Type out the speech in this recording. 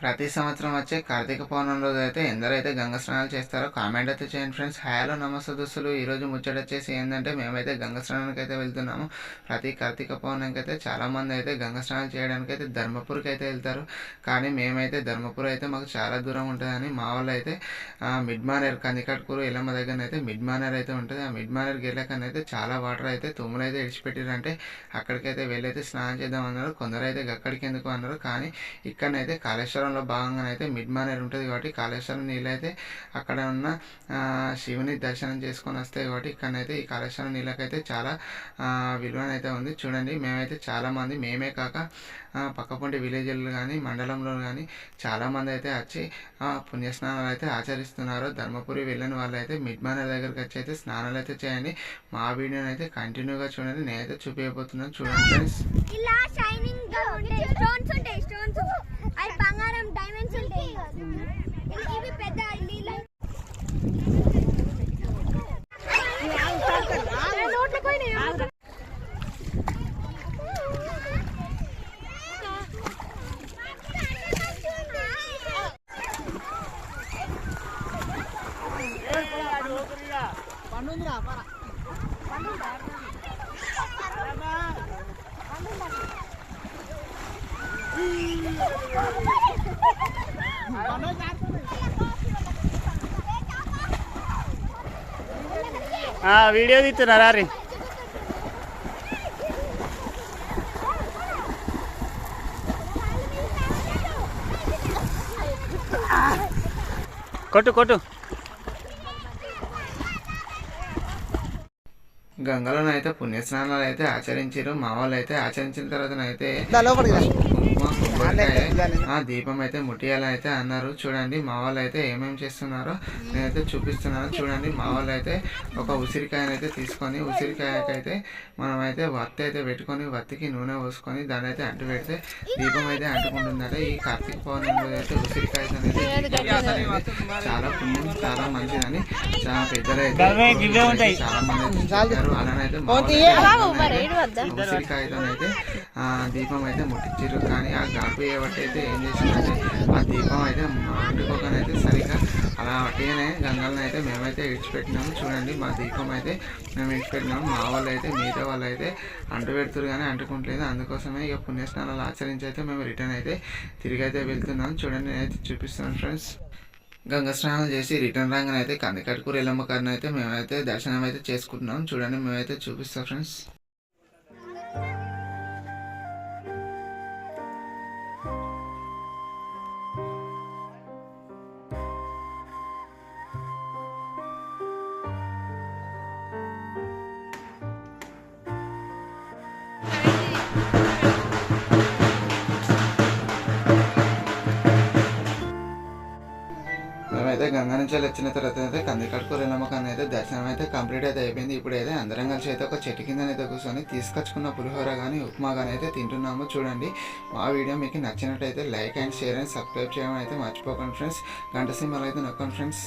ప్రతి సంవత్సరం వచ్చే కార్తీక పౌర్ణమి రోజు అయితే ఎందరైతే గంగ స్నానాలు చేస్తారో కామెంట్ అయితే చేయండి ఫ్రెండ్స్. హాయ్లో నమస్తే దుస్తులు. ఈరోజు ముచ్చట వచ్చేసి ఏంటంటే మేమైతే గంగ స్నానానికి అయితే వెళ్తున్నాము. ప్రతి కార్తీక పౌర్ణమికి అయితే చాలామంది అయితే గంగ స్నానాలు చేయడానికి అయితే ధర్మపురికి అయితే వెళ్తారు. కానీ మేమైతే ధర్మపురం అయితే మాకు చాలా దూరం ఉంటుందని మా వాళ్ళు అయితే మిడ్ మానేర్ కందికట్కూరు ఎల్లమ్మ దగ్గర అయితే మిడ్ మానేర్ అయితే ఉంటుంది. ఆ మిడ్ మానేర్కి వెళ్ళకనైతే అయితే చాలా వాటర్ అయితే తుమ్ములు అయితే ఇడిచిపెట్టారంటే అక్కడికైతే వెళ్ళైతే స్నానం చేద్దాం అన్నారు. కొందరు అయితే అక్కడికి ఎందుకు అన్నారు. కానీ ఇక్కడనైతే కాళేశ్వరం కాళేశ్వరంలో భాగంగా అయితే మిడ్ మానేర్ ఉంటుంది కాబట్టి కాళేశ్వరం నీళ్ళైతే అక్కడ ఉన్న శివుని దర్శనం చేసుకొని వస్తాయి కాబట్టి ఇక్కడనైతే ఈ కాళేశ్వరం నీళ్ళకైతే చాలా విలువనైతే ఉంది. చూడండి మేమైతే చాలామంది మేమే కాక పక్కపొంటి విలేజ్లు కానీ మండలంలో కానీ చాలామంది అయితే వచ్చి పుణ్యస్నానాలు అయితే ఆచరిస్తున్నారు. ధర్మపురి వెళ్ళిన వాళ్ళు అయితే మిడ్ మానేర్ దగ్గరికి వచ్చి అయితే స్నానాలు అయితే చేయండి. మా వీడియోని అయితే కంటిన్యూగా చూడండి. నేనైతే చూపించబోతున్నాను. చూడండి ఫ్రెండ్స్. ఇలా షైనింగ్ స్టోన్స్ ఉంటాయి స్టోన్స్ వీడియో తీస్తున్నారా రీ? కొట్టు కొట్టు. గంగలో అయితే పుణ్యస్నానాలు అయితే ఆచరించారు మా వాళ్ళు అయితే ఆచరించిన తర్వాత అయితే ఆ దీపం అయితే ముట్టియాలని అయితే అన్నారు. చూడండి మా వాళ్ళు అయితే ఏమేమి చేస్తున్నారో నేనైతే చూపిస్తున్నాను. చూడండి మా వాళ్ళు అయితే ఒక ఉసిరికాయని అయితే తీసుకొని ఉసిరికాయకైతే మనం అయితే వత్తి అయితే పెట్టుకొని వత్తికి నూనె పోసుకొని దాన్ని అయితే అంటు పెడితే దీపం అయితే అంటుకుంటుందట. ఈ కార్తీక పౌర్ణమి అయితే ఉసిరికాయ అనేది చాలా పుణ్యం చాలా మంచిదని చాలా పెద్దలు అయితే. చాలా. మంది అయితే చెప్పారు అలానైతే మా వాళ్ళు అయితే ఉసిరికాయతో అయితే ఆ దీపం అయితే ముట్టించారు కానీ ఆ గాడుపు చేయబట్టి అయితే ఏం చేసిందంటే ఆ దీపం అయితే అంటుకోకనైతే సరిగా అలా వట్టిగానే గంగలను అయితే మేమైతే ఇడిచిపెట్టినాము చూడండి మా దీపం అయితే మేము ఇడిచిపెట్టినాము మా వాళ్ళు అయితే మిగతా వాళ్ళు అయితే అంటు పెడుతురు కానీ అంటుకుంటలేదు. అందుకోసమే ఇక పుణ్యస్నానాలు ఆచరించి అయితే మేము రిటర్న్ అయితే తిరిగి అయితే వెళ్తున్నాం. చూడండి నేనైతే చూపిస్తాను ఫ్రెండ్స్. గంగ స్నానం చేసి రిటర్న్ రాగానే అయితే కందికట్టుకూరు ఎల్లమ్మ గారిని అయితే మేమైతే దర్శనం అయితే చేసుకుంటున్నాం. చూడండి మేమైతే చూపిస్తాం ఫ్రెండ్స్. అయితే గంగా నుంచి వచ్చిన తర్వాత అయితే కందికట్టుకూరు ఎల్లమ్మకాన్ని అయితే దర్శనం అయితే కంప్లీట్ అయితే అయిపోయింది. ఇప్పుడు అయితే అందరం కలిసి అయితే ఒక చెట్టు కింద అయితే కూర్చొని తీసుకొచ్చుకున్న పులిహోర కానీ ఉప్మా కానీ అయితే తింటున్నాము చూడండి. మా వీడియో మీకు నచ్చినట్టయితే like and share and subscribe చేయడం అయితే మర్చిపోకండి ఫ్రెండ్స్. గంట సింబల్ అయితే నొక్కండి ఫ్రెండ్స్.